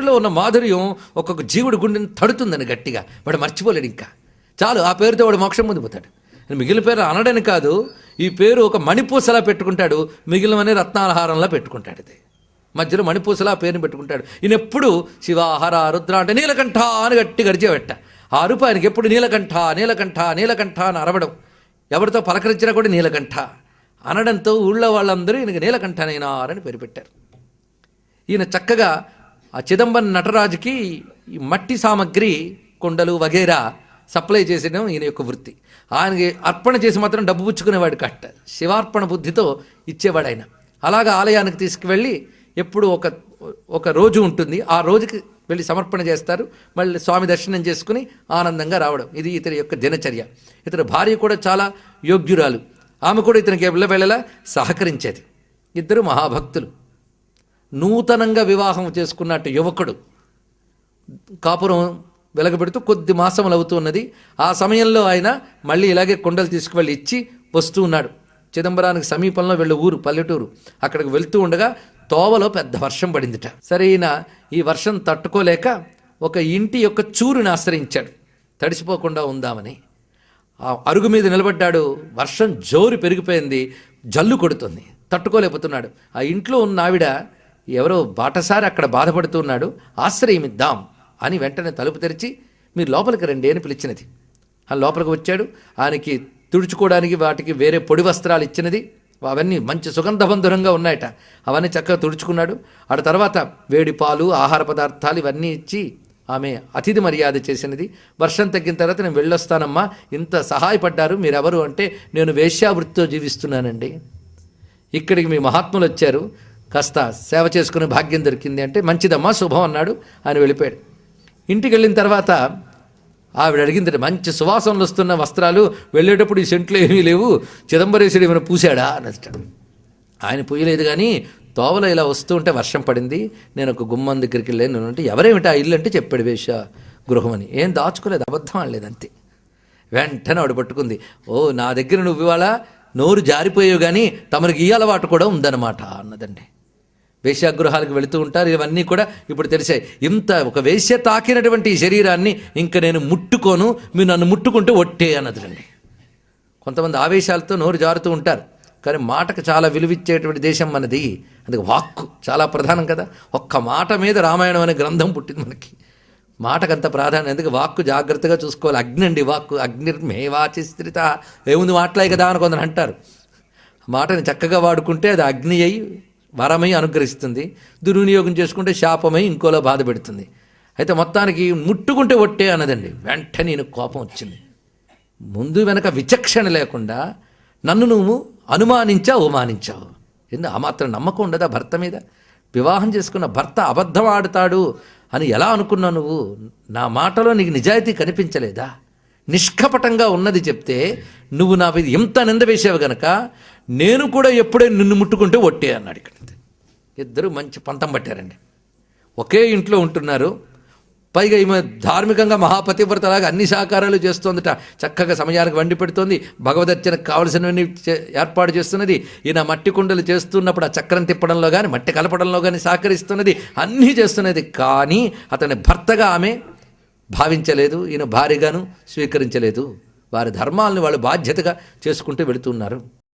లో ఉన్న మాధుర్యం ఒక్కొక్క జీవుడి గుండెని తడుతుందని గట్టిగా. వాడు మర్చిపోలేడు ఇంకా. చాలు ఆ పేరుతో వాడు మోక్షం పొందిపోతాడు మిగిలిన పేరు అనడని కాదు ఈ పేరు ఒక మణిపూసలా పెట్టుకుంటాడు. మిగిలినవనే రత్నాలహారంలా పెట్టుకుంటాడు ఇది. మధ్యలో మణిపూసలా పేరుని పెట్టుకుంటాడు. ఈయన ఎప్పుడు శివ రుద్ర అంటే నీలకంఠ అని గట్టి గడిచేవట్ట ఆ అరుపు ఆయనకి ఎప్పుడు నీలకంఠ నీలకంఠ నీలకంఠ అని అరవడం. ఎవరితో పలకరించినా కూడా నీలకంఠ. అనడంతో ఊళ్ళో వాళ్ళందరూ ఈయనకి నీలకంఠనైనారని పేరు పెట్టారు. ఈయన చక్కగా ఆ చిదంబరం నటరాజుకి ఈ మట్టి సామగ్రి కొండలు వగేరా సప్లై చేసిన ఈయన యొక్క వృత్తి. ఆయనకి అర్పణ చేసి మాత్రం డబ్బు పుచ్చుకునేవాడు కట్ట. శివార్పణ బుద్ధితో ఇచ్చేవాడు ఆయన. అలాగా ఆలయానికి తీసుకువెళ్ళి ఎప్పుడు ఒక ఒక రోజు ఉంటుంది. ఆ రోజుకి వెళ్ళి సమర్పణ చేస్తారు. మళ్ళీ స్వామి దర్శనం చేసుకుని ఆనందంగా రావడం. ఇది ఇతని యొక్క దినచర్య. ఇతని భార్య కూడా చాలా యోగ్యురాలు. ఆమె కూడా ఇతనికి వెళ్ళ సహకరించేది. ఇద్దరు మహాభక్తులు. నూతనంగా వివాహం చేసుకున్నట్టు యువకుడు కాపురం వెలగబెడుతూ కొద్ది మాసములు అవుతున్నది ఆ సమయంలో ఆయన మళ్ళీ ఇలాగే కొండలు తీసుకువెళ్ళి ఇచ్చి వస్తూ ఉన్నాడు. చిదంబరానికి సమీపంలో వెళ్ళే ఊరు పల్లెటూరు. అక్కడికి వెళ్తూ ఉండగా తోవలో పెద్ద వర్షం పడిందిట. సరే ఈయన ఈ వర్షం తట్టుకోలేక ఒక ఇంటి యొక్క చూరుని ఆశ్రయించాడు. తడిసిపోకుండా ఉందామని. ఆ అరుగు మీద నిలబడ్డాడు. వర్షం జోరు పెరిగిపోయింది. జల్లు కొడుతుంది. తట్టుకోలేకపోతున్నాడు. ఆ ఇంట్లో ఉన్న ఆవిడ ఎవరో బాటసారి అక్కడ బాధపడుతున్నాడు ఆశ్రయమిద్దాం అని వెంటనే తలుపు తెరిచి మీరు లోపలికి రండి అని పిలిచినది. ఆ లోపలికి వచ్చాడు. ఆయనకి తుడుచుకోవడానికి వాటికి వేరే పొడి వస్త్రాలు ఇచ్చినది. అవన్నీ మంచి సుగంధబంధురంగా ఉన్నాయట. అవన్నీ చక్కగా తుడుచుకున్నాడు. ఆడ తర్వాత వేడి పాలు ఆహార పదార్థాలు ఇవన్నీ ఇచ్చి ఆమె అతిథి మర్యాద చేసినది. వర్షం తగ్గిన తర్వాత నేను వెళ్ళొస్తానమ్మా. ఇంత సహాయపడ్డారు మీరెవరు అంటే నేను వేశ్యావృత్తితో జీవిస్తున్నానండి. ఇక్కడికి మీ మహాత్ములు వచ్చారు. కాస్త సేవ చేసుకునే భాగ్యం దొరికింది అంటే మంచిదమ్మా శుభం అన్నాడు. ఆయన వెళ్ళిపోయాడు. ఇంటికి వెళ్ళిన తర్వాత ఆవిడ అడిగింది మంచి సువాసనలు వస్తున్న వస్త్రాలు వెళ్ళేటప్పుడు ఈ సెంట్లు ఏమీ లేవు చిదంబరేశ్వరుడు ఏమైనా పూసాడా అన్నట్టు ఆయన పూయలేదు కానీ తోవలో ఇలా వస్తూ ఉంటే వర్షం పడింది నేను ఒక గుమ్మం దగ్గరికి వెళ్ళాను. అంటే ఎవరేమిటి ఆ ఇల్లు? అంటే చెప్పాడు వేష గృహం అని. ఏం దాచుకోలేదు అబద్ధం అనలేదు అంతే. వెంటనే ఆవిడ పట్టుకుంది. ఓ నా దగ్గర నువ్వు ఇవాళ నోరు జారిపోయావు కానీ తమరికి ఈ అలవాటు కూడా ఉందన్నమాట అన్నదండి. వేశ్యాగృహాలకు వెళుతూ ఉంటారు. ఇవన్నీ కూడా ఇప్పుడు తెలిసాయి. ఇంత ఒక వేశ్య తాకినటువంటి శరీరాన్ని ఇంకా నేను ముట్టుకోను మీరు నన్ను ముట్టుకుంటే ఒట్టే అన్నదండి కొంతమంది ఆవేశాలతో నోరు జారుతూ ఉంటారు. కానీ మాటకు చాలా విలువిచ్చేటువంటి దేశం మనది. అందుకే వాక్కు చాలా ప్రధానం కదా. ఒక్క మాట మీద రామాయణం అనే గ్రంథం పుట్టింది మనకి. మాటకంత ప్రాధాన్యం. ఎందుకు వాక్కు జాగ్రత్తగా చూసుకోవాలి. అగ్ని అండి వాక్కు అగ్నిర్మేవాచిస్త్రిత ఏముంది మాట్లాయి కదా అని కొందరు అంటారు. మాటని చక్కగా వాడుకుంటే అది అగ్ని అయి వరమై అనుగ్రహిస్తుంది. దుర్వినియోగం చేసుకుంటే శాపమై ఇంకోలో బాధ పెడుతుంది. అయితే మొత్తానికి ముట్టుకుంటే ఒట్టే అన్నదండి. వెంటనే నేను కోపం వచ్చింది. ముందు వెనక విచక్షణ లేకుండా నన్ను నువ్వు అనుమానించావు అవమానించావు. ఎందుకు ఆ మాత్రం నమ్మకం ఉండదా భర్త మీద? వివాహం చేసుకున్న భర్త అబద్ధం ఆడుతాడు అని ఎలా అనుకున్నావు నువ్వు? నా మాటలో నీకు నిజాయితీ కనిపించలేదా? నిష్కపటంగా ఉన్నది చెప్తే నువ్వు నా మీద ఎంత నింద వేసావు గనక నేను కూడా ఎప్పుడే నిన్ను ముట్టుకుంటే ఒట్టే అన్నాడు ఇక్కడ. ఇద్దరు మంచి పంతం పట్టారండి. ఒకే ఇంట్లో ఉంటున్నారు. పైగా ఈమె ధార్మికంగా మహాపతివ్రతలాగా అన్ని సహకారాలు చేస్తోందట. చక్కగా సమయానికి వండి పెడుతోంది. భగవదర్చనకు కావలసినవన్నీ చే- ఏర్పాటు చేస్తున్నది. ఈయన మట్టి కుండలు చేస్తున్నప్పుడు ఆ చక్రం తిప్పడంలో కానీ మట్టి కలపడంలో కానీ సహకరిస్తున్నది. అన్నీ చేస్తున్నది. కానీ అతని భర్తగా ఆమె భావించలేదు ఈయన భారీగాను స్వీకరించలేదు. వారి ధర్మాలను వాళ్ళు బాధ్యతగా చేసుకుంటూ వెళుతున్నారు